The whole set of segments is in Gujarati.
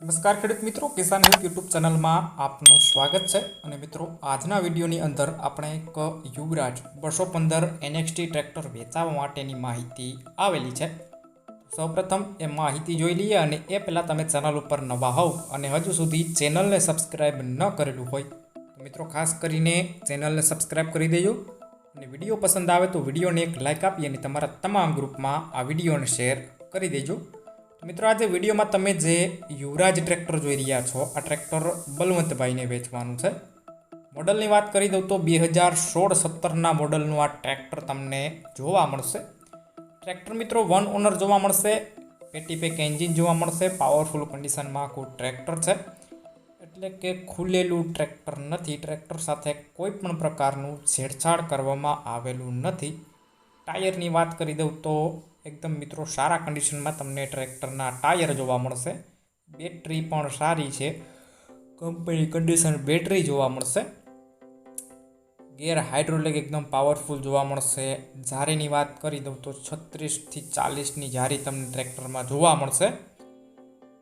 નમસ્કાર ખેડૂત મિત્રો, કિસાન હેલ્પ યુટ્યુબ ચેનલમાં આપનું સ્વાગત છે. અને મિત્રો, આજના વિડીયોની અંદર આપણે એક યુવરાજ બસો પંદર એનએક્સટી ટ્રેક્ટર વેચાવા માટેની માહિતી આવેલી છે. સૌપ્રથમ એ માહિતી જોઈ લઈએ અને એ પહેલાં તમે ચેનલ ઉપર નવા હોવ અને હજુ સુધી ચેનલને સબસ્ક્રાઈબ ન કરેલું હોય, તો મિત્રો ખાસ કરીને ચેનલને સબસ્ક્રાઈબ કરી દેજો. અને વીડિયો પસંદ આવે તો વિડીયોને એક લાઇક આપી અને તમારા તમામ ગ્રુપમાં આ વિડીયોને શેર કરી દેજો. મિત્રો આજે વિડીયોમાં તમે જે યુવરાજ ટ્રેક્ટર જોઈ રહ્યા છો, આ ટ્રેક્ટર બલવંતભાઈને વેચવાનું છે. મોડલની વાત કરી દઉં તો બે હજાર સોળ સત્તરના મોડલનું આ ટ્રેક્ટર તમને જોવા મળશે. ટ્રેક્ટર મિત્રો વન ઓનર જોવા મળશે, પેટી પેક એન્જિન જોવા મળશે, પાવરફુલ કન્ડિશનમાં આખું ટ્રેક્ટર છે. એટલે કે ખુલેલું ટ્રેક્ટર નથી, ટ્રેક્ટર સાથે કોઈ પણ પ્રકારનું છેડછાડ કરવામાં આવેલું નથી. ટાયરની વાત કરી દઉં તો એકદમ મિત્રો, સારા કન્ડિશનમાં તમને ટ્રેક્ટરના ટાયર જોવા મળશે. બેટરી પણ સારી છે. કંપની કન્ડિશન બેટરી જોવા મળશે. ગેર હાઇડ્રોલિક એકદમ પાવરફુલ જોવા મળશે. જારીની વાત કરી દઉં તો છત્રીસથી ચાલીસની જારી તમને ટ્રેક્ટરમાં જોવા મળશે.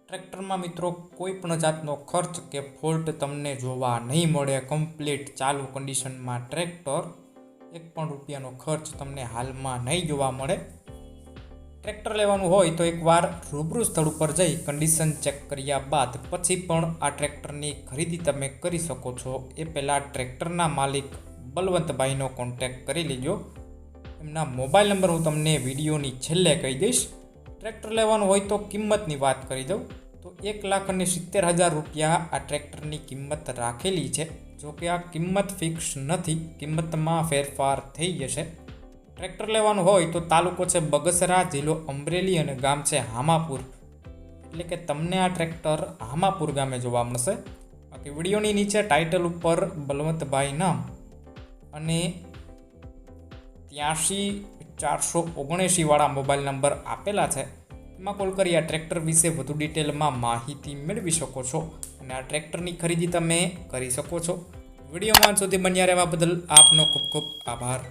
ટ્રેક્ટરમાં મિત્રો, કોઈ પણ જાતનો ખર્ચ કે ફોલ્ટ તમને જોવા નહીં મળે. કમ્પ્લીટ ચાલુ કન્ડિશનમાં ટ્રેક્ટર એક પણ રૂપિયાનો ખર્ચ તમને હાલમાં નહીં જોવા મળે. ટ્રેક્ટર લેવાનું હોય તો એકવાર રૂબરૂ સ્થળ ઉપર જઈ કન્ડિશન ચેક કર્યા બાદ પછી પણ આ ટ્રેક્ટરની ખરીદી તમે કરી શકો છો. એ પહેલાં ટ્રેક્ટરના માલિક બલવંતભાઈનો કોન્ટેક્ટ કરી લેજો. એમના મોબાઈલ નંબર હું તમને વિડીયોની છેલ્લે કહી દઈશ. ટ્રેક્ટર લેવાનું હોય તો કિંમતની વાત કરી દઉં. તો એક લાખ અને સિત્તેર હજાર રૂપિયા આ ટ્રેક્ટરની કિંમત રાખેલી છે. જો કે આ કિંમત ફિક્સ નથી. કિંમતમાં ફેરફાર થઈ જશે. ટ્રેક્ટર લેવાનું હોય તો તાલુકો છે બગસરા, જિલ્લો અમરેલી અને ગામ છે હામાપુર. એટલે કે તમને આ ટ્રેક્ટર હામાપુર ગામે જોવા મળશે. બાકી વિડીયોની નીચે ટાઇટલ ઉપર બલવંતભાઈ નામ અને ત્યાંશી ચારસો ઓગણએંશીવાળા મોબાઈલ નંબર આપેલા છે. એમાં કોલ કરી આ ટ્રેક્ટર વિશે વધુ ડિટેલમાં માહિતી મેળવી શકો છો અને આ ટ્રેક્ટરની ખરીદી તમે કરી શકો છો. વિડીયોમાં સુધી બન્યા રહેવા બદલ આપનો ખૂબ ખૂબ આભાર.